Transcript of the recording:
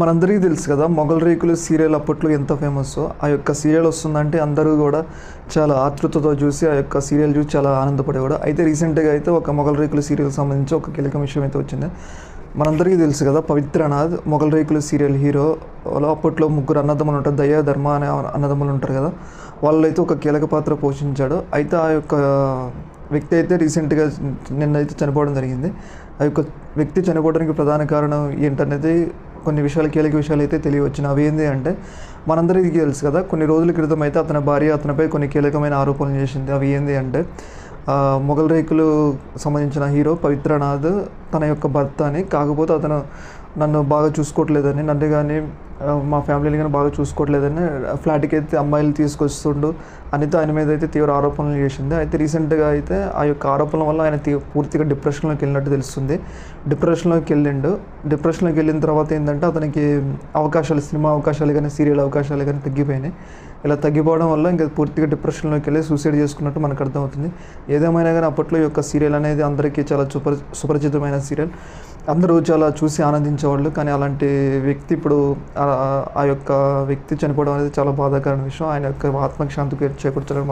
మనందరికీ తెలుసు కదా మొగల్ రేకులు సీరియల్ అప్పట్లో ఎంత ఫేమస్ ఆ యొక్క సీరియల్ వస్తుందంటే అందరూ కూడా చాలా ఆతృతతో చూసి ఆ యొక్క సీరియల్ చూసి చాలా ఆనందపడేవాడు. అయితే రీసెంట్గా అయితే ఒక మొగల్ రేకులు సీరియల్ సంబంధించి ఒక కీలక విషయం అయితే వచ్చింది. మనందరికీ తెలుసు కదా పవిత్రనాథ్ మొగల్ రేకులు సీరియల్ హీరో వాళ్ళు అప్పట్లో ముగ్గురు అన్నదమ్ములు ఉంటారు దయా ధర్మ అనే అన్నదమ్ములు ఉంటారు కదా వాళ్ళు అయితే ఒక కీలక పాత్ర పోషించాడు. అయితే ఆ యొక్క వ్యక్తి అయితే రీసెంట్గా నిన్నైతే చనిపోవడం జరిగింది. ఆ యొక్క వ్యక్తి చనిపోవడానికి ప్రధాన కారణం ఏంటనేది కొన్ని విషయాలు కీలక విషయాలు అయితే తెలియవచ్చిన అవి ఏంటి అంటే మనందరికీ తెలుసు కదా కొన్ని రోజుల క్రితం అయితే అతని భార్య అతనిపై కొన్ని కీలకమైన ఆరోపణలు చేసింది. అవి ఏంటి అంటే మొఘల్ రేకులు సంబంధించిన హీరో పవిత్రనాథ్ తన యొక్క భర్త అని కాకపోతే అతను నన్ను బాగా చూసుకోవట్లేదని నన్ను కానీ మా ఫ్యామిలీని కానీ బాగా చూసుకోవట్లేదని ఫ్లాట్కి అయితే అమ్మాయిలు తీసుకొస్తుండు అనితో ఆయన మీద అయితే తీవ్ర ఆరోపణలు చేసింది. అయితే రీసెంట్గా అయితే ఆ యొక్క ఆరోపణల వల్ల ఆయన తీ పూర్తిగా డిప్రెషన్లోకి వెళ్ళినట్టు తెలుస్తుంది. డిప్రెషన్లోకి వెళ్ళిండు. డిప్రెషన్లోకి వెళ్ళిన తర్వాత ఏంటంటే అతనికి అవకాశాలు సినిమా అవకాశాలు కానీ సీరియల్ అవకాశాలు కానీ తగ్గిపోయినాయి. ఇలా తగ్గిపోవడం వల్ల ఇంకా పూర్తిగా డిప్రెషన్లోకి వెళ్ళి సూసైడ్ చేసుకున్నట్టు మనకు అర్థమవుతుంది. ఏదేమైనా కానీ అప్పట్లో ఈ యొక్క సీరియల్ అనేది అందరికీ చాలా సుపరి సుపరిచితమైన సీరియల్. అందరూ చాలా చూసి ఆనందించేవాళ్ళు కానీ అలాంటి వ్యక్తి ఇప్పుడు ఆ- ఆ యొక్క వ్యక్తి చనిపోవడం అనేది చాలా బాధాకరమైన విషయం. ఆయన యొక్క ఆత్మకి శాంతికి చేకూర్చడం